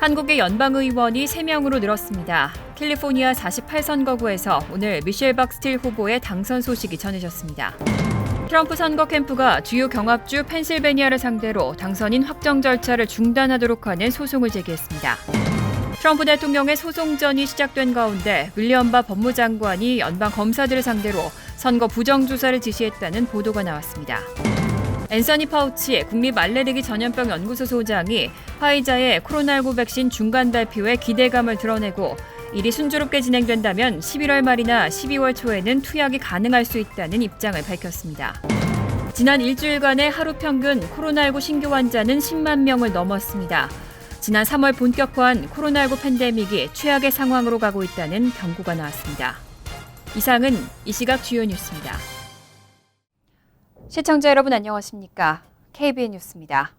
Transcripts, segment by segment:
한국의 연방의원이 3명으로 늘었습니다. 캘리포니아 48선거구에서 오늘 미셸 박스틸 후보의 당선 소식이 전해졌습니다. 트럼프 선거 캠프가 주요 경합주 펜실베니아를 상대로 당선인 확정 절차를 중단하도록 하는 소송을 제기했습니다. 트럼프 대통령의 소송전이 시작된 가운데 윌리엄 바 법무장관이 연방 검사들을 상대로 선거 부정조사를 지시했다는 보도가 나왔습니다. 앤서니 파우치 국립 알레르기 전염병 연구소 소장이 화이자의 코로나19 백신 중간 발표에 기대감을 드러내고 일이 순조롭게 진행된다면 11월 말이나 12월 초에는 투약이 가능할 수 있다는 입장을 밝혔습니다. 지난 일주일간의 하루 평균 코로나19 신규 환자는 10만 명을 넘었습니다. 지난 3월 본격화한 코로나19 팬데믹이 최악의 상황으로 가고 있다는 경고가 나왔습니다. 이상은 이 시각 주요 뉴스입니다. 시청자 여러분 안녕하십니까? KBN 뉴스입니다.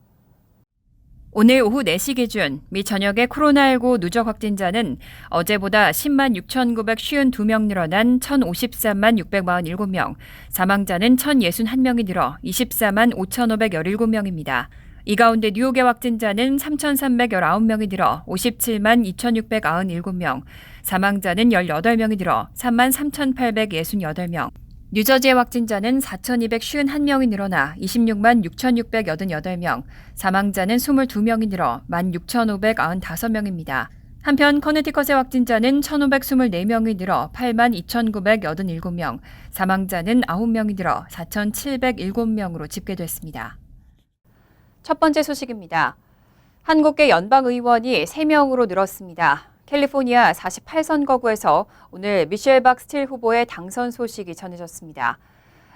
오늘 오후 4시 기준 미 전역의 코로나19 누적 확진자는 어제보다 10만 6,952명 늘어난 1,053만 647명, 사망자는 1,061명이 늘어 24만 5,517명입니다. 이 가운데 뉴욕의 확진자는 3,319명이 늘어 57만 2,697명, 사망자는 18명이 늘어 3만 3,868명, 뉴저지의 확진자는 4,251명이 늘어나 26만 6,688명, 사망자는 22명이 늘어 16,595명입니다. 한편 커네티컷의 확진자는 1,524명이 늘어 8만 2,987명, 사망자는 9명이 늘어 4,707명으로 집계됐습니다. 첫 번째 소식입니다. 한국계 연방의원이 3명으로 늘었습니다. 캘리포니아 48선거구에서 오늘 미셸 박 스틸 후보의 당선 소식이 전해졌습니다.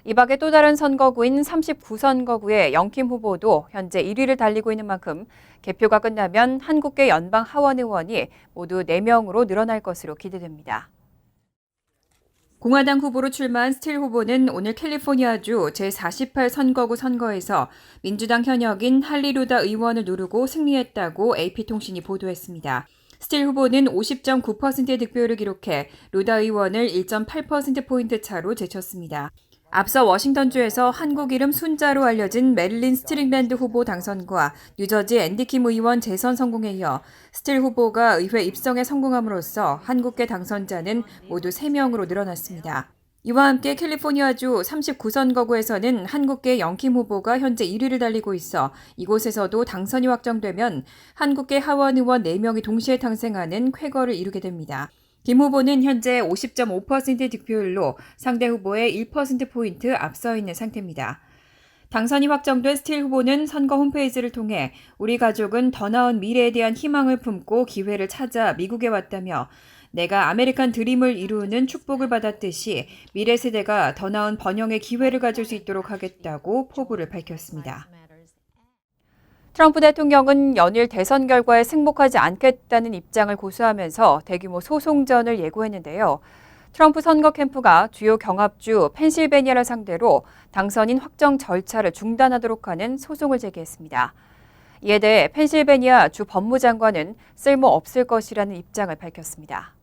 이 밖에 또 다른 선거구인 39선거구의 영킴 후보도 현재 1위를 달리고 있는 만큼 개표가 끝나면 한국계 연방 하원 의원이 모두 4명으로 늘어날 것으로 기대됩니다. 공화당 후보로 출마한 스틸 후보는 오늘 캘리포니아주 제48 선거구 선거에서 민주당 현역인 할리루다 의원을 누르고 승리했다고 AP통신이 보도했습니다. 스틸 후보는 50.9%의 득표를 기록해 루다 의원을 1.8%포인트 차로 제쳤습니다. 앞서 워싱턴주에서 한국 이름 순자로 알려진 메릴린 스트링밴드 후보 당선과 뉴저지 앤디킴 의원 재선 성공에 이어 스틸 후보가 의회 입성에 성공함으로써 한국계 당선자는 모두 3명으로 늘어났습니다. 이와 함께 캘리포니아주 39선거구에서는 한국계 영킴 후보가 현재 1위를 달리고 있어 이곳에서도 당선이 확정되면 한국계 하원 의원 4명이 동시에 당생하는 쾌거를 이루게 됩니다. 김 후보는 현재 50.5%의 득표율로 상대 후보의 1%포인트 앞서 있는 상태입니다. 당선이 확정된 스틸 후보는 선거 홈페이지를 통해 우리 가족은 더 나은 미래에 대한 희망을 품고 기회를 찾아 미국에 왔다며 내가 아메리칸 드림을 이루는 축복을 받았듯이 미래 세대가 더 나은 번영의 기회를 가질 수 있도록 하겠다고 포부를 밝혔습니다. 트럼프 대통령은 연일 대선 결과에 승복하지 않겠다는 입장을 고수하면서 대규모 소송전을 예고했는데요. 트럼프 선거 캠프가 주요 경합주 펜실베니아를 상대로 당선인 확정 절차를 중단하도록 하는 소송을 제기했습니다. 이에 대해 펜실베니아 주 법무장관은 쓸모 없을 것이라는 입장을 밝혔습니다.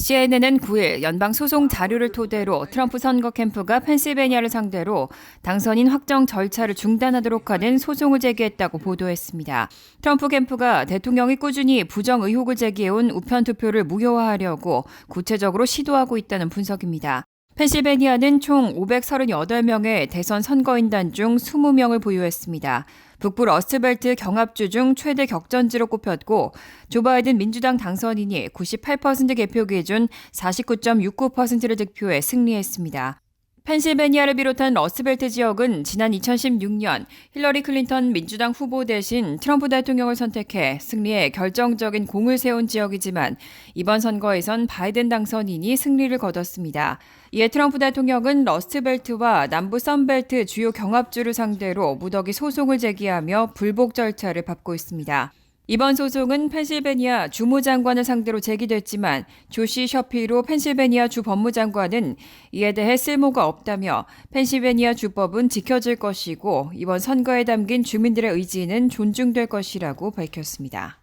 CNN은 9일 연방 소송 자료를 토대로 트럼프 선거 캠프가 펜실베니아를 상대로 당선인 확정 절차를 중단하도록 하는 소송을 제기했다고 보도했습니다. 트럼프 캠프가 대통령이 꾸준히 부정 의혹을 제기해온 우편 투표를 무효화하려고 구체적으로 시도하고 있다는 분석입니다. 펜실베니아는 총 538명의 대선 선거인단 중 20명을 보유했습니다. 북부 러스트벨트 경합주 중 최대 격전지로 꼽혔고 조 바이든 민주당 당선인이 98% 개표 기준 49.69%를 득표해 승리했습니다. 펜실베니아를 비롯한 러스벨트 지역은 지난 2016년 힐러리 클린턴 민주당 후보 대신 트럼프 대통령을 선택해 승리에 결정적인 공을 세운 지역이지만 이번 선거에선 바이든 당선인이 승리를 거뒀습니다. 이에 트럼프 대통령은 러스트벨트와 남부 썬벨트 주요 경합주를 상대로 무더기 소송을 제기하며 불복 절차를 밟고 있습니다. 이번 소송은 펜실베니아 주무 장관을 상대로 제기됐지만 조시 셔피로 펜실베니아 주 법무장관은 이에 대해 쓸모가 없다며 펜실베니아 주법은 지켜질 것이고 이번 선거에 담긴 주민들의 의지는 존중될 것이라고 밝혔습니다.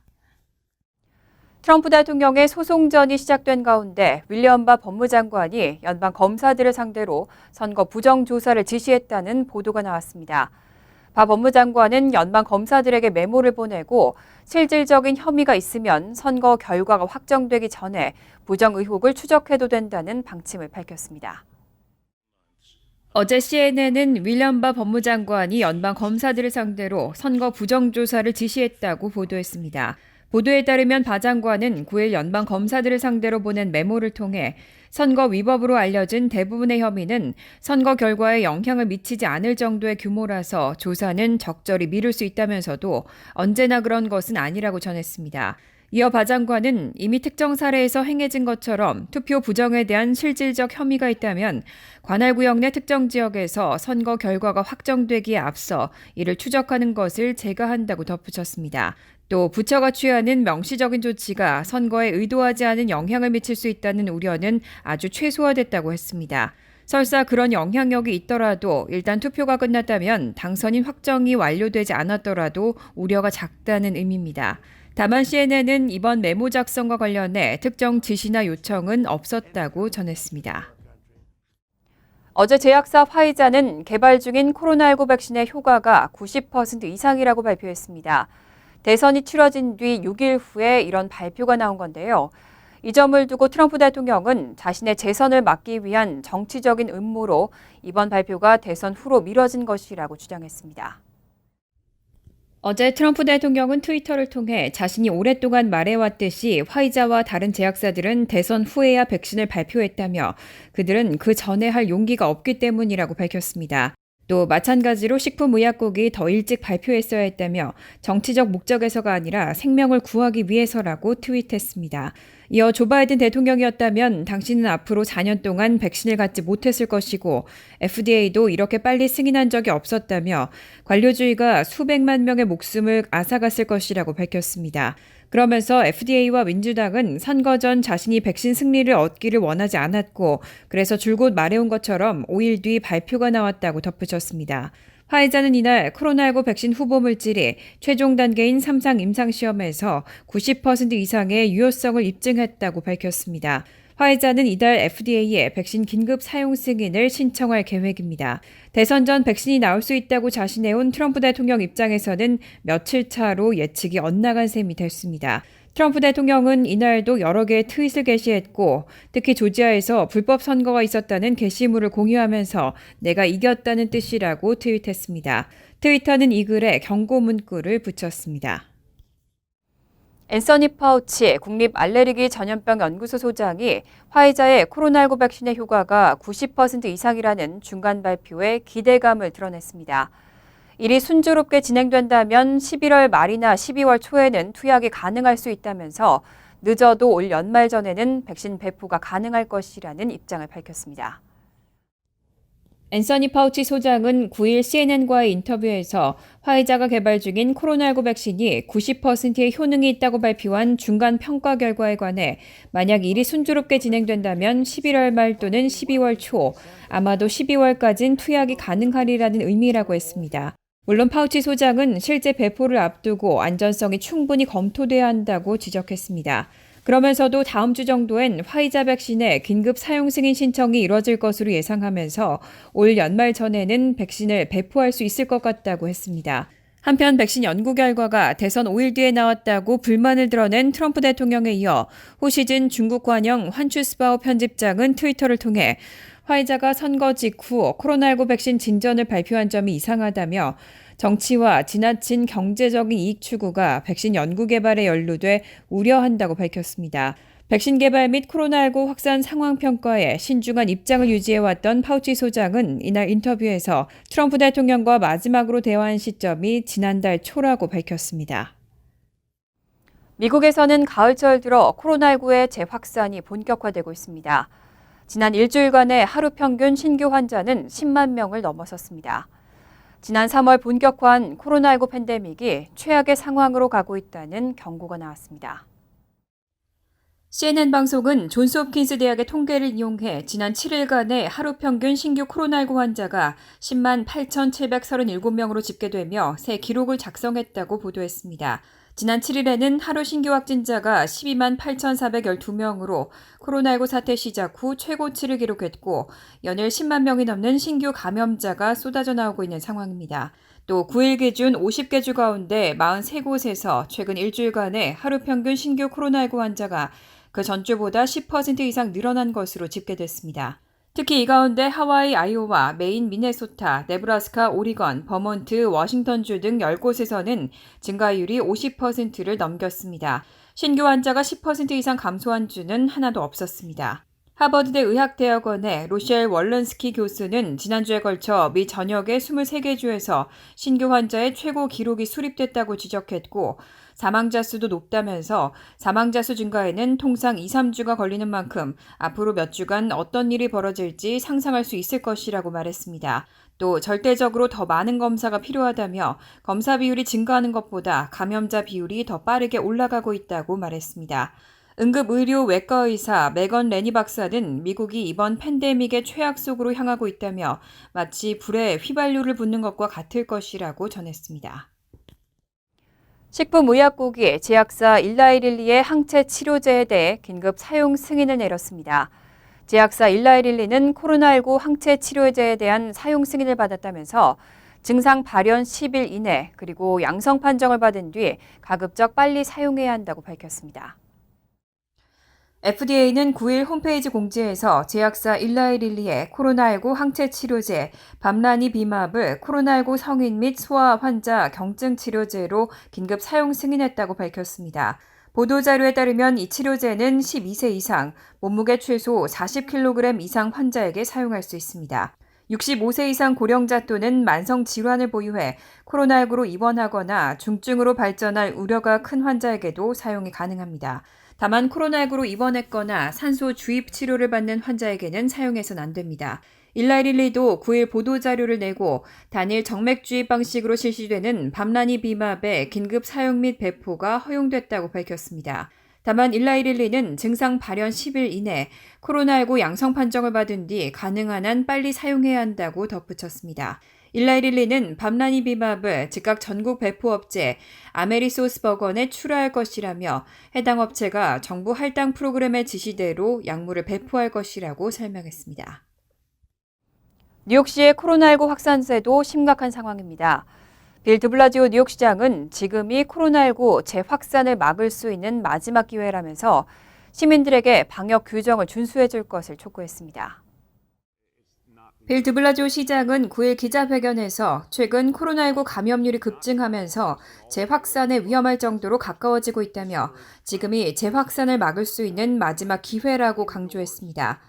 트럼프 대통령의 소송전이 시작된 가운데 윌리엄 바 법무장관이 연방 검사들을 상대로 선거 부정 조사를 지시했다는 보도가 나왔습니다. 바 법무장관은 연방 검사들에게 메모를 보내고 실질적인 혐의가 있으면 선거 결과가 확정되기 전에 부정 의혹을 추적해도 된다는 방침을 밝혔습니다. 어제 CNN은 윌리엄 바 법무장관이 연방 검사들을 상대로 선거 부정 조사를 지시했다고 보도했습니다. 보도에 따르면 바 장관은 9일 연방 검사들을 상대로 보낸 메모를 통해 선거 위법으로 알려진 대부분의 혐의는 선거 결과에 영향을 미치지 않을 정도의 규모라서 조사는 적절히 미룰 수 있다면서도 언제나 그런 것은 아니라고 전했습니다. 이어 바 장관은 이미 특정 사례에서 행해진 것처럼 투표 부정에 대한 실질적 혐의가 있다면 관할 구역 내 특정 지역에서 선거 결과가 확정되기에 앞서 이를 추적하는 것을 제거한다고 덧붙였습니다. 또 부처가 취하는 명시적인 조치가 선거에 의도하지 않은 영향을 미칠 수 있다는 우려는 아주 최소화됐다고 했습니다. 설사 그런 영향력이 있더라도 일단 투표가 끝났다면 당선인 확정이 완료되지 않았더라도 우려가 작다는 의미입니다. 다만 CNN은 이번 메모 작성과 관련해 특정 지시나 요청은 없었다고 전했습니다. 어제 제약사 화이자는 개발 중인 코로나19 백신의 효과가 90% 이상이라고 발표했습니다. 대선이 치러진 뒤 6일 후에 이런 발표가 나온 건데요. 이 점을 두고 트럼프 대통령은 자신의 재선을 막기 위한 정치적인 음모로 이번 발표가 대선 후로 미뤄진 것이라고 주장했습니다. 어제 트럼프 대통령은 트위터를 통해 자신이 오랫동안 말해왔듯이 화이자와 다른 제약사들은 대선 후에야 백신을 발표했다며 그들은 그 전에 할 용기가 없기 때문이라고 밝혔습니다. 또 마찬가지로 식품의약국이 더 일찍 발표했어야 했다며 정치적 목적에서가 아니라 생명을 구하기 위해서라고 트윗했습니다. 이어 조 바이든 대통령이었다면 당신은 앞으로 4년 동안 백신을 갖지 못했을 것이고 FDA도 이렇게 빨리 승인한 적이 없었다며 관료주의가 수백만 명의 목숨을 앗아갔을 것이라고 밝혔습니다. 그러면서 FDA와 민주당은 선거 전 자신이 백신 승리를 얻기를 원하지 않았고 그래서 줄곧 말해온 것처럼 5일 뒤 발표가 나왔다고 덧붙였습니다. 화이자는 이날 코로나19 백신 후보 물질이 최종 단계인 3상 임상시험에서 90% 이상의 유효성을 입증했다고 밝혔습니다. 화이자는 이달 FDA에 백신 긴급 사용 승인을 신청할 계획입니다. 대선 전 백신이 나올 수 있다고 자신해온 트럼프 대통령 입장에서는 며칠 차로 예측이 엇나간 셈이 됐습니다. 트럼프 대통령은 이날도 여러 개의 트윗을 게시했고 특히 조지아에서 불법 선거가 있었다는 게시물을 공유하면서 내가 이겼다는 뜻이라고 트윗했습니다. 트위터는 이 글에 경고 문구를 붙였습니다. 앤서니 파우치 국립 알레르기 전염병 연구소 소장이 화이자의 코로나19 백신의 효과가 90% 이상이라는 중간 발표에 기대감을 드러냈습니다. 일이 순조롭게 진행된다면 11월 말이나 12월 초에는 투약이 가능할 수 있다면서 늦어도 올 연말 전에는 백신 배포가 가능할 것이라는 입장을 밝혔습니다. 앤서니 파우치 소장은 9일 CNN과의 인터뷰에서 화이자가 개발 중인 코로나19 백신이 90%의 효능이 있다고 발표한 중간 평가 결과에 관해 만약 일이 순조롭게 진행된다면 11월 말 또는 12월 초, 아마도 12월까진 투약이 가능하리라는 의미라고 했습니다. 물론 파우치 소장은 실제 배포를 앞두고 안전성이 충분히 검토돼야 한다고 지적했습니다. 그러면서도 다음 주 정도엔 화이자 백신의 긴급 사용 승인 신청이 이뤄질 것으로 예상하면서 올 연말 전에는 백신을 배포할 수 있을 것 같다고 했습니다. 한편 백신 연구 결과가 대선 5일 뒤에 나왔다고 불만을 드러낸 트럼프 대통령에 이어 호시진 중국 관영 환추스바오 편집장은 트위터를 통해 화이자가 선거 직후 코로나19 백신 진전을 발표한 점이 이상하다며 정치와 지나친 경제적인 이익 추구가 백신 연구 개발에 연루돼 우려한다고 밝혔습니다. 백신 개발 및 코로나19 확산 상황 평가에 신중한 입장을 유지해왔던 파우치 소장은 이날 인터뷰에서 트럼프 대통령과 마지막으로 대화한 시점이 지난달 초라고 밝혔습니다. 미국에서는 가을철 들어 코로나19의 재확산이 본격화되고 있습니다. 지난 일주일간의 하루 평균 신규 환자는 10만 명을 넘어섰습니다. 지난 3월 본격화한 코로나19 팬데믹이 최악의 상황으로 가고 있다는 경고가 나왔습니다. CNN 방송은 존스홉킨스 대학의 통계를 이용해 지난 7일간의 하루 평균 신규 코로나19 환자가 10만 8,737명으로 집계되며 새 기록을 작성했다고 보도했습니다. 지난 7일에는 하루 신규 확진자가 12만 8,412명으로 코로나19 사태 시작 후 최고치를 기록했고 연일 10만 명이 넘는 신규 감염자가 쏟아져 나오고 있는 상황입니다. 또 9일 기준 50개 주 가운데 43곳에서 최근 일주일간의 하루 평균 신규 코로나19 환자가 그 전주보다 10% 이상 늘어난 것으로 집계됐습니다. 특히 이 가운데 하와이, 아이오와, 메인, 미네소타, 네브라스카, 오리건, 버몬트, 워싱턴주 등 10곳에서는 증가율이 50%를 넘겼습니다. 신규 환자가 10% 이상 감소한 주는 하나도 없었습니다. 하버드대 의학대학원의 로셸 월런스키 교수는 지난주에 걸쳐 미 전역의 23개 주에서 신규 환자의 최고 기록이 수립됐다고 지적했고 사망자 수도 높다면서 사망자 수 증가에는 통상 2, 3주가 걸리는 만큼 앞으로 몇 주간 어떤 일이 벌어질지 상상할 수 있을 것이라고 말했습니다. 또 절대적으로 더 많은 검사가 필요하다며 검사 비율이 증가하는 것보다 감염자 비율이 더 빠르게 올라가고 있다고 말했습니다. 응급의료 외과 의사 메건 레니 박사 는 미국이 이번 팬데믹의 최악 속으로 향하고 있다며 마치 불에 휘발유를 붓는 것과 같을 것이라고 전했습니다. 식품의약국이 제약사 일라이릴리의 항체 치료제에 대해 긴급 사용 승인을 내렸습니다. 제약사 일라이릴리는 코로나19 항체 치료제에 대한 사용 승인을 받았다면서 증상 발현 10일 이내 그리고 양성 판정을 받은 뒤 가급적 빨리 사용해야 한다고 밝혔습니다. FDA는 9일 홈페이지 공지에서 제약사 일라이릴리의 코로나19 항체 치료제 밤라니 비맙을 코로나19 성인 및 소아 환자 경증 치료제로 긴급 사용 승인했다고 밝혔습니다. 보도자료에 따르면 이 치료제는 12세 이상, 몸무게 최소 40kg 이상 환자에게 사용할 수 있습니다. 65세 이상 고령자 또는 만성 질환을 보유해 코로나19로 입원하거나 중증으로 발전할 우려가 큰 환자에게도 사용이 가능합니다. 다만 코로나19로 입원했거나 산소 주입 치료를 받는 환자에게는 사용해서는 안 됩니다. 일라이릴리도 9일 보도자료를 내고 단일 정맥 주입 방식으로 실시되는 밤라니 비맙의 긴급 사용 및 배포가 허용됐다고 밝혔습니다. 다만 일라이릴리는 증상 발현 10일 이내 코로나19 양성 판정을 받은 뒤 가능한 한 빨리 사용해야 한다고 덧붙였습니다. 일라이릴리는 밤라니 비밥을 즉각 전국 배포업체 아메리소스 버건에 출하할 것이라며 해당 업체가 정부 할당 프로그램의 지시대로 약물을 배포할 것이라고 설명했습니다. 뉴욕시의 코로나19 확산세도 심각한 상황입니다. 빌 드블라지오 뉴욕시장은 지금이 코로나19 재확산을 막을 수 있는 마지막 기회라면서 시민들에게 방역 규정을 준수해 줄 것을 촉구했습니다. 빌 드블라조 시장은 9일 기자회견에서 최근 코로나19 감염률이 급증하면서 재확산에 위험할 정도로 가까워지고 있다며 지금이 재확산을 막을 수 있는 마지막 기회라고 강조했습니다.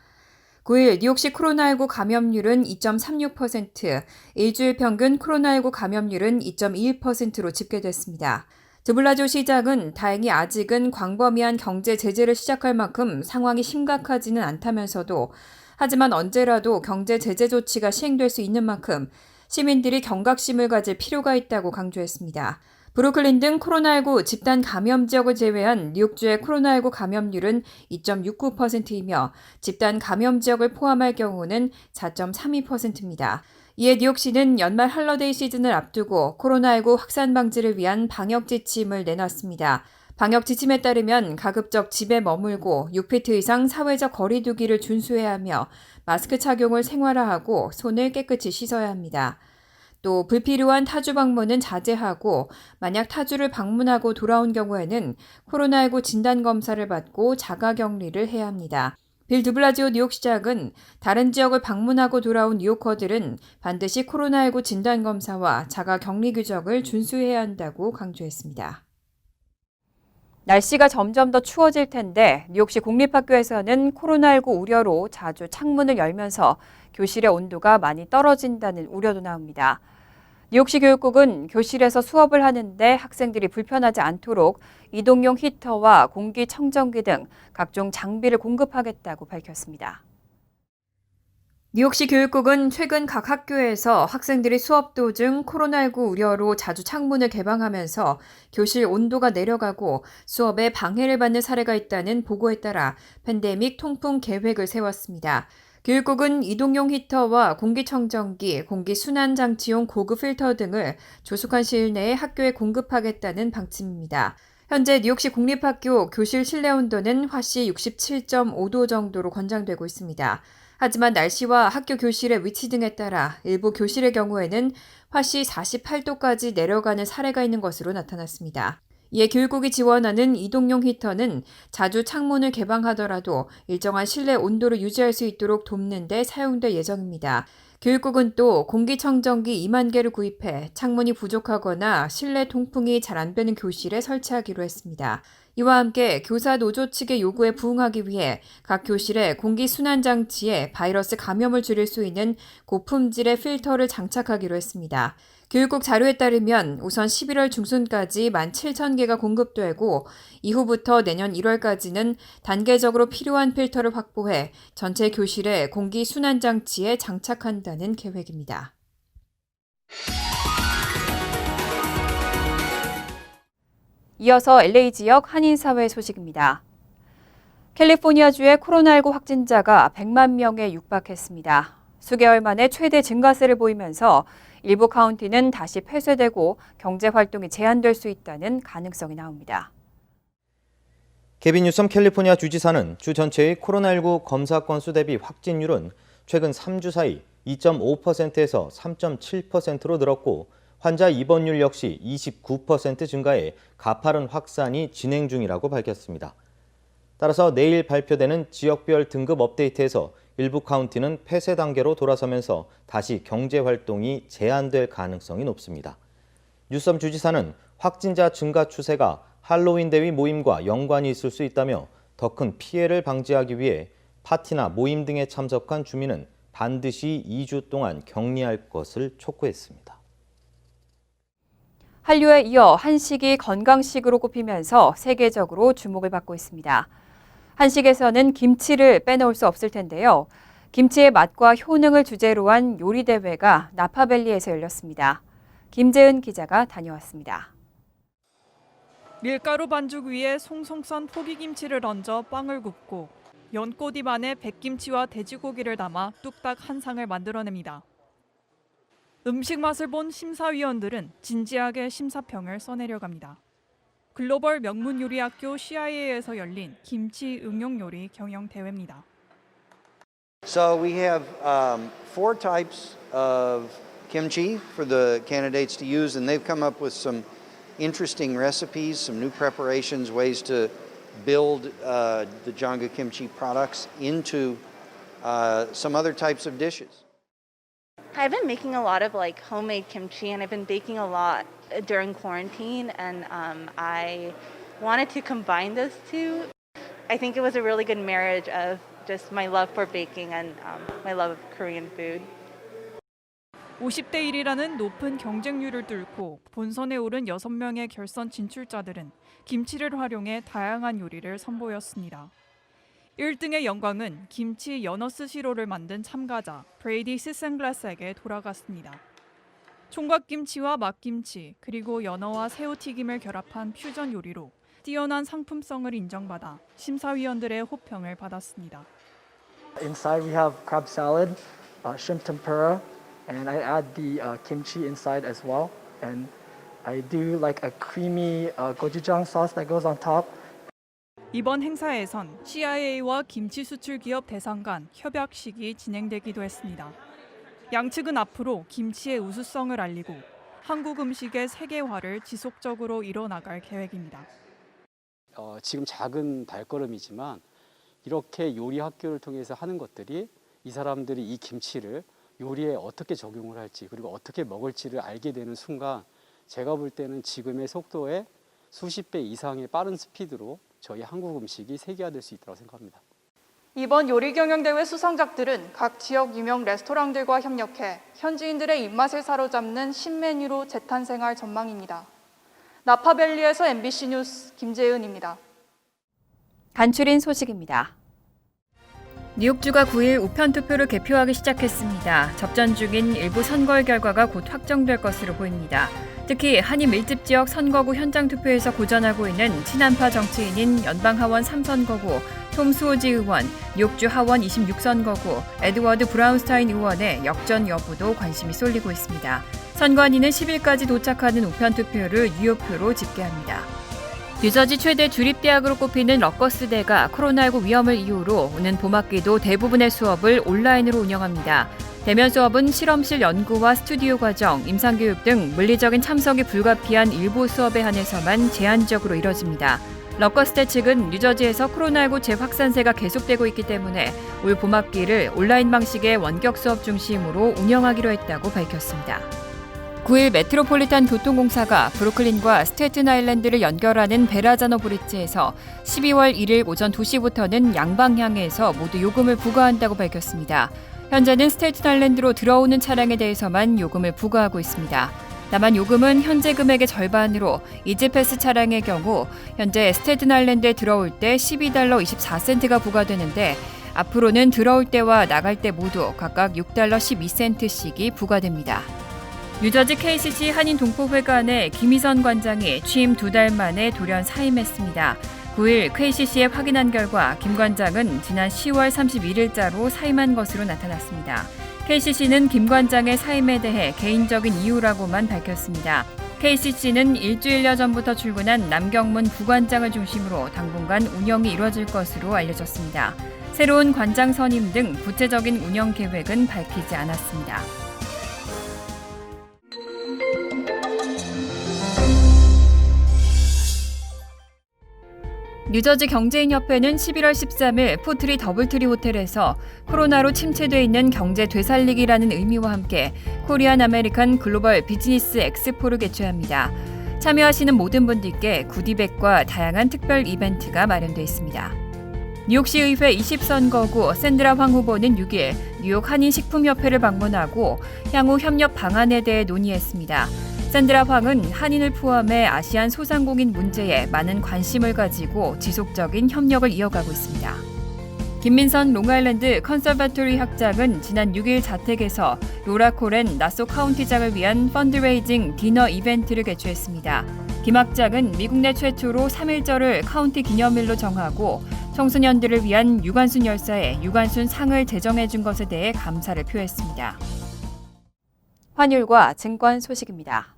9일 뉴욕시 코로나19 감염률은 2.36%, 일주일 평균 코로나19 감염률은 2.21%로 집계됐습니다. 드블라조 시장은 다행히 아직은 광범위한 경제 제재를 시작할 만큼 상황이 심각하지는 않다면서도 하지만 언제라도 경제 제재 조치가 시행될 수 있는 만큼 시민들이 경각심을 가질 필요가 있다고 강조했습니다. 브루클린 등 코로나19 집단 감염 지역을 제외한 뉴욕주의 코로나19 감염률은 2.69%이며 집단 감염 지역을 포함할 경우는 4.32%입니다. 이에 뉴욕시는 연말 할러데이 시즌을 앞두고 코로나19 확산 방지를 위한 방역 지침을 내놨습니다. 방역 지침에 따르면 가급적 집에 머물고 6피트 이상 사회적 거리두기를 준수해야 하며 마스크 착용을 생활화하고 손을 깨끗이 씻어야 합니다. 또 불필요한 타주 방문은 자제하고 만약 타주를 방문하고 돌아온 경우에는 코로나19 진단 검사를 받고 자가 격리를 해야 합니다. 빌 드블라지오 뉴욕시장은 다른 지역을 방문하고 돌아온 뉴요커들은 반드시 코로나19 진단 검사와 자가 격리 규정을 준수해야 한다고 강조했습니다. 날씨가 점점 더 추워질 텐데 뉴욕시 공립학교에서는 코로나19 우려로 자주 창문을 열면서 교실의 온도가 많이 떨어진다는 우려도 나옵니다. 뉴욕시 교육국은 교실에서 수업을 하는데 학생들이 불편하지 않도록 이동용 히터와 공기청정기 등 각종 장비를 공급하겠다고 밝혔습니다. 뉴욕시 교육국은 최근 각 학교에서 학생들이 수업 도중 코로나19 우려로 자주 창문을 개방하면서 교실 온도가 내려가고 수업에 방해를 받는 사례가 있다는 보고에 따라 팬데믹 통풍 계획을 세웠습니다. 교육국은 이동용 히터와 공기청정기, 공기순환장치용 고급 필터 등을 조속한 시일 내에 학교에 공급하겠다는 방침입니다. 현재 뉴욕시 공립학교 교실 실내 온도는 화씨 67.5도 정도로 권장되고 있습니다. 하지만 날씨와 학교 교실의 위치 등에 따라 일부 교실의 경우에는 화씨 48도까지 내려가는 사례가 있는 것으로 나타났습니다. 이에 교육국이 지원하는 이동용 히터는 자주 창문을 개방하더라도 일정한 실내 온도를 유지할 수 있도록 돕는 데 사용될 예정입니다. 교육국은 또 공기청정기 2만 개를 구입해 창문이 부족하거나 실내 통풍이 잘 안 되는 교실에 설치하기로 했습니다. 이와 함께 교사 노조 측의 요구에 부응하기 위해 각 교실에 공기 순환 장치에 바이러스 감염을 줄일 수 있는 고품질의 필터를 장착하기로 했습니다. 교육국 자료에 따르면 우선 11월 중순까지 17,000개가 공급되고 이후부터 내년 1월까지는 단계적으로 필요한 필터를 확보해 전체 교실에 공기 순환 장치에 장착한다는 계획입니다. 이어서 LA 지역 한인 사회 소식입니다. 캘리포니아주의 코로나19 확진자가 100만 명에 육박했습니다. 수개월 만에 최대 증가세를 보이면서 일부 카운티는 다시 폐쇄되고 경제 활동이 제한될 수 있다는 가능성이 나옵니다. 케빈 뉴섬 캘리포니아 주지사는 주 전체의 코로나19 검사 건수 대비 확진율은 최근 3주 사이 2.5%에서 3.7%로 늘었고 환자 입원율 역시 29% 증가해 가파른 확산이 진행 중이라고 밝혔습니다. 따라서 내일 발표되는 지역별 등급 업데이트에서 일부 카운티는 폐쇄 단계로 돌아서면서 다시 경제 활동이 제한될 가능성이 높습니다. 뉴섬 주지사는 확진자 증가 추세가 할로윈 대위 모임과 연관이 있을 수 있다며 더 큰 피해를 방지하기 위해 파티나 모임 등에 참석한 주민은 반드시 2주 동안 격리할 것을 촉구했습니다. 한류에 이어 한식이 건강식으로 꼽히면서 세계적으로 주목을 받고 있습니다. 한식에서는 김치를 빼놓을 수 없을 텐데요. 김치의 맛과 효능을 주제로 한 요리 대회가 나파밸리에서 열렸습니다. 김재은 기자가 다녀왔습니다. 밀가루 반죽 위에 송송 썬 포기김치를 얹어 빵을 굽고 연꽃잎 안에 백김치와 돼지고기를 담아 뚝딱 한 상을 만들어냅니다. 음식 맛을 본 심사위원들은 진지하게 심사평을 써내려갑니다. 글로벌 명문 요리학교 CIA에서 열린 김치 응용 요리 경영 대회입니다. So we have um, four types of kimchi for the candidates to use, and they've come up with some interesting recipes, some new preparations, ways to build uh, the Janga kimchi products into uh, some other types of dishes. I've been making a lot of like homemade kimchi, and I've been baking a lot during quarantine, and um, I wanted to combine those two. I think it was a really good marriage of just my love for baking and um, my love of Korean food. 50대 1이라는 높은 경쟁률을 뚫고 본선에 오른 6명의 결선 진출자들은 김치를 활용해 다양한 요리를 선보였습니다. 1등의 영광은 김치 연어 스시로를 만든 참가자 브레이디 시센글라스에게 돌아갔습니다. 총각김치와 막김치 그리고 연어와 새우튀김을 결합한 퓨전 요리로 뛰어난 상품성을 인정받아 심사위원들의 호평을 받았습니다. Inside we have crab salad, uh, shrimp tempura, and I add the uh, kimchi inside as well. And I do like a creamy uh, gochujang sauce that goes on top. 이번 행사에선 CIA와 김치 수출 기업 대상 간 협약식이 진행되기도 했습니다. 양측은 앞으로 김치의 우수성을 알리고 한국 음식의 세계화를 지속적으로 이뤄나갈 계획입니다. 어, 지금 작은 발걸음이지만 이렇게 요리 학교를 통해서 하는 것들이 이 사람들이 이 김치를 요리에 어떻게 적용을 할지 그리고 어떻게 먹을지를 알게 되는 순간 제가 볼 때는 지금의 속도에 수십 배 이상의 빠른 스피드로 저희 한국 음식이 세계화될 수 있다고 생각합니다. 이번 요리 경영 대회 수상작들은 각 지역 유명 레스토랑들과 협력해 현지인들의 입맛을 사로잡는 신메뉴로 재탄생할 전망입니다. 나파밸리에서 MBC 뉴스 김재은입니다. 간추린 소식입니다. 뉴욕주가 9일 우편 투표를 개표하기 시작했습니다. 접전 중인 일부 선거 결과가 곧 확정될 것으로 보입니다. 특히 한인 밀집 지역 선거구 현장 투표에서 고전하고 있는 친한파 정치인인 연방 하원 3선거구 톰 수오지 의원, 뉴욕주 하원 26선거구 에드워드 브라운스타인 의원의 역전 여부도 관심이 쏠리고 있습니다. 선관위는 10일까지 도착하는 우편 투표를 유효표로 집계합니다. 뉴저지 최대 주립대학으로 꼽히는 럭거스대가 코로나19 위험을 이유로 오는 봄학기도 대부분의 수업을 온라인으로 운영합니다. 대면 수업은 실험실 연구와 스튜디오 과정, 임상교육 등 물리적인 참석이 불가피한 일부 수업에 한해서만 제한적으로 이뤄집니다. 럭거스대 측은 뉴저지에서 코로나19 재확산세가 계속되고 있기 때문에 올 봄학기를 온라인 방식의 원격 수업 중심으로 운영하기로 했다고 밝혔습니다. 9일 메트로폴리탄 교통공사가 브루클린과 스테튼 아일랜드를 연결하는 베라자노 브릿지에서 12월 1일 오전 2시부터는 양방향에서 모두 요금을 부과한다고 밝혔습니다. 현재는 스테튼 아일랜드로 들어오는 차량에 대해서만 요금을 부과하고 있습니다. 다만 요금은 현재 금액의 절반으로 이지패스 차량의 경우 현재 스테튼 아일랜드에 들어올 때 12달러 24센트가 부과되는데 앞으로는 들어올 때와 나갈 때 모두 각각 6달러 12센트씩이 부과됩니다. 뉴저지 KCC 한인 동포회관의 김희선 관장이 취임 두 달 만에 돌연 사임했습니다. 9일 KCC에 확인한 결과 김 관장은 지난 10월 31일자로 사임한 것으로 나타났습니다. KCC는 김 관장의 사임에 대해 개인적인 이유라고만 밝혔습니다. KCC는 일주일여 전부터 출근한 남경문 부관장을 중심으로 당분간 운영이 이뤄질 것으로 알려졌습니다. 새로운 관장 선임 등 구체적인 운영 계획은 밝히지 않았습니다. 뉴저지 경제인협회는 11월 13일 포트리 더블트리 호텔에서 코로나로 침체돼 있는 경제 되살리기라는 의미와 함께 코리안 아메리칸 글로벌 비즈니스 엑스포를 개최합니다. 참여하시는 모든 분들께 구디백과 다양한 특별 이벤트가 마련되어 있습니다. 뉴욕시 의회 20선거구 샌드라 황 후보는 6일 뉴욕 한인식품협회를 방문하고 향후 협력 방안에 대해 논의했습니다. 샌드라 황은 한인을 포함해 아시안 소상공인 문제에 많은 관심을 가지고 지속적인 협력을 이어가고 있습니다. 김민선 롱아일랜드 컨서바토리 학장은 지난 6일 자택에서 로라 코렌 나소 카운티장을 위한 펀드레이징 디너 이벤트를 개최했습니다. 김 학장은 미국 내 최초로 3일절을 카운티 기념일로 정하고 청소년들을 위한 유관순 열사의 유관순 상을 제정해 준 것에 대해 감사를 표했습니다. 환율과 증권 소식입니다.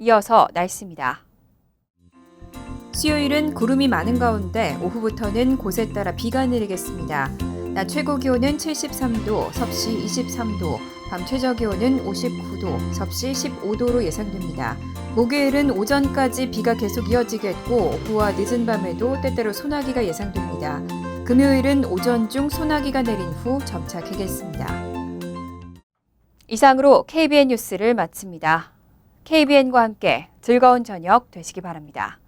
이어서 날씨입니다. 수요일은 구름이 많은 가운데 오후부터는 곳에 따라 비가 내리겠습니다. 낮 최고 기온은 73도, 섭씨 23도, 밤 최저 기온은 59도, 섭씨 15도로 예상됩니다. 목요일은 오전까지 비가 계속 이어지겠고 오후와 늦은 밤에도 때때로 소나기가 예상됩니다. 금요일은 오전 중 소나기가 내린 후 점차 개겠습니다. 이상으로 KBN 뉴스를 마칩니다. KBN과 함께 즐거운 저녁 되시기 바랍니다.